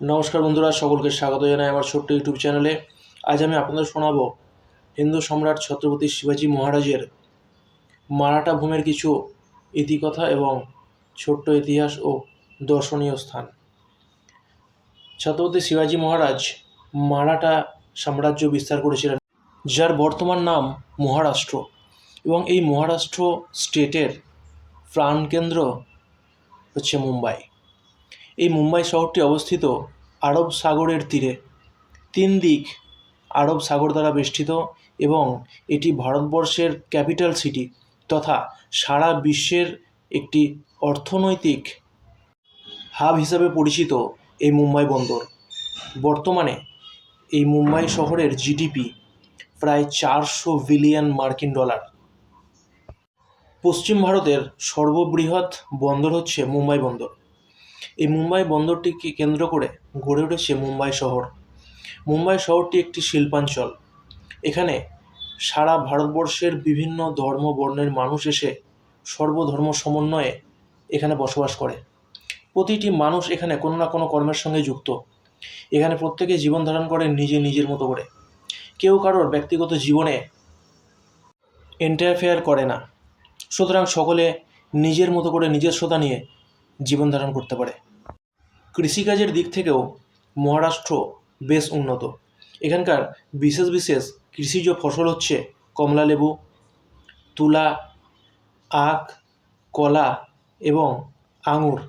নমস্কার বন্ধুরা, সকলকে স্বাগত জানাই আমার ছোট্ট ইউটিউব চ্যানেলে। আজ আমি আপনাদের শোনাবো হিন্দু সম্রাট ছত্রপতি শিবাজী মহারাজের মারাঠা ভূমির কিছু ইতিকথা এবং ছোট্ট ইতিহাস ও দর্শনীয় স্থান। ছত্রপতি শিবাজী মহারাজ মারাঠা সাম্রাজ্য বিস্তার করেছিলেন, যার বর্তমান নাম মহারাষ্ট্র এবং এই মহারাষ্ট্র স্টেটের প্রাণকেন্দ্র হচ্ছে মুম্বাই। এই মুম্বাই শহরটি অবস্থিত আরব সাগরের তীরে। তিন দিক আরব সাগর দ্বারা বেষ্টিত এবং এটি ভারতবর্ষের ক্যাপিটাল সিটি তথা সারা বিশ্বের একটি অর্থনৈতিক হাব হিসাবে পরিচিত এই মুম্বাই বন্দর। বর্তমানে এই মুম্বাই শহরের জিডিপি প্রায় চারশো বিলিয়ন মার্কিন ডলার। পশ্চিম ভারতের সর্ববৃহৎ বন্দর হচ্ছে মুম্বাই বন্দর। এই মুম্বাই বন্দরটিকে কেন্দ্র করে গড়ে উঠেছে মুম্বাই শহর। মুম্বাই শহরটি একটি শিল্পাঞ্চল। এখানে সারা ভারতবর্ষের বিভিন্ন ধর্ম বর্ণের মানুষ এসে সর্বধর্ম সমন্বয়ে এখানে বসবাস করে। প্রতিটি মানুষ এখানে কোনো না কোনো কর্মের সঙ্গে যুক্ত। এখানে প্রত্যেকে জীবন ধারণ করে নিজে নিজের মতো করে। কেউ কারোর ব্যক্তিগত জীবনে ইন্টারফেয়ার করে না। সুতরাং সকলে নিজের মতো করে নিজস্বতা নিয়ে জীবন ধারণ করতে পারে। কৃষিকাজের দিক থেকেও মহারাষ্ট্র বেশ উন্নত। এখানকার বিশেষ বিশেষ কৃষিজ ফসল হচ্ছে কমলা লেবু, তুলা, আখ, কলা এবং আঙুর।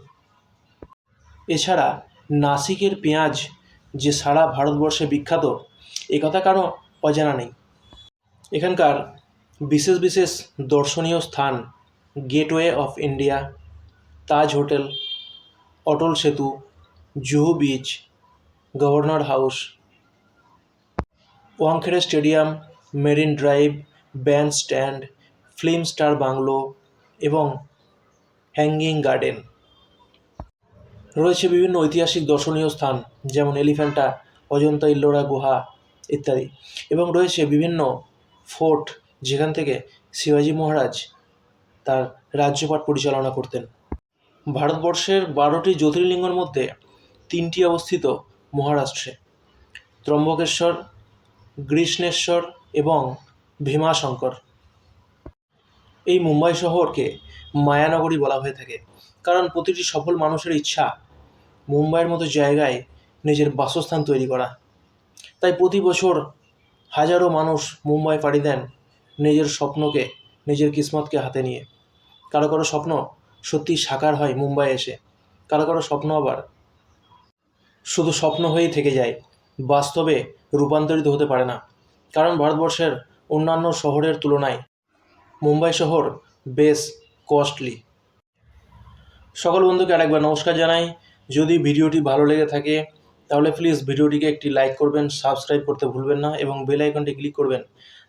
এছাড়া নাসিকের পেঁয়াজ যে সারা ভারতবর্ষে বিখ্যাত, এ কথা কারও অজানা নেই। এখানকার বিশেষ বিশেষ দর্শনীয় স্থান Gateway of India Taj Hotel, Atal Setu Juhu Beach, Governor House, Wankhede Stadium, Marine Drive, Band Stand, film star bungalow এবং হ্যাঙ্গিং গার্ডেন। রয়েছে বিভিন্ন ঐতিহাসিক দর্শনীয় স্থান, যেমন এলিফ্যান্টা, অজন্তা ইল্লোরা গুহা ইত্যাদি এবং রয়েছে বিভিন্ন ফোর্ট যেখান থেকে শিবাজী মহারাজ তার রাজ্যপাট পরিচালনা করতেন। ভারতবর্ষের বারোটি জ্যোতির্লিঙ্গের মধ্যে তিনটি অবস্থিত মহারাষ্ট্রে। ত্রম্বকেশ্বর গ্রীষ্ণেশ্বর এবং ভীমাশঙ্কর। এই মুম্বাই শহরকে মায়ানগরী বলা হয়ে থাকে, কারণ প্রতিটি সফল মানুষের ইচ্ছা মুম্বাইয়ের মতো জায়গায় নিজের বাসস্থান তৈরি করা। তাই প্রতি বছর হাজারো মানুষ মুম্বাই পাড়ি দেন নিজের স্বপ্নকে, নিজের কিসমতকে হাতে নিয়ে। কারও কারও স্বপ্ন সত্যি সাকার হয় মুম্বাই এসে, কারও কারও স্বপ্ন আবার শুধু স্বপ্ন হয়েই থেকে যায়, বাস্তবে রূপান্তরিত হতে পারে না। কারণ ভারতবর্ষের অন্যান্য শহরের তুলনায় মুম্বাই শহর বেশ কস্টলি সকল বন্ধুকে আরেকবার নমস্কার জানাই। যদি ভিডিওটি ভালো লেগে থাকে, তাহলে প্লিজ ভিডিওটিকে একটি লাইক করবেন সাবস্ক্রাইব করতে ভুলবেন না এবং বেল আইকনটি ক্লিক করবেন,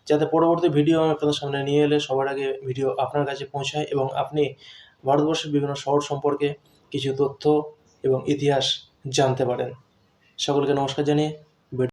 যাতে পরবর্তী ভিডিও আমি আপনাদের সামনে নিয়ে এলে সবার আগে ভিডিও আপনার কাছে পৌঁছায় এবং আপনি ভারতবর্ষের বিভিন্ন শহর সম্পর্কে কিছু তথ্য এবং ইতিহাস জানতে পারেন। সকলকে নমস্কার জানিয়ে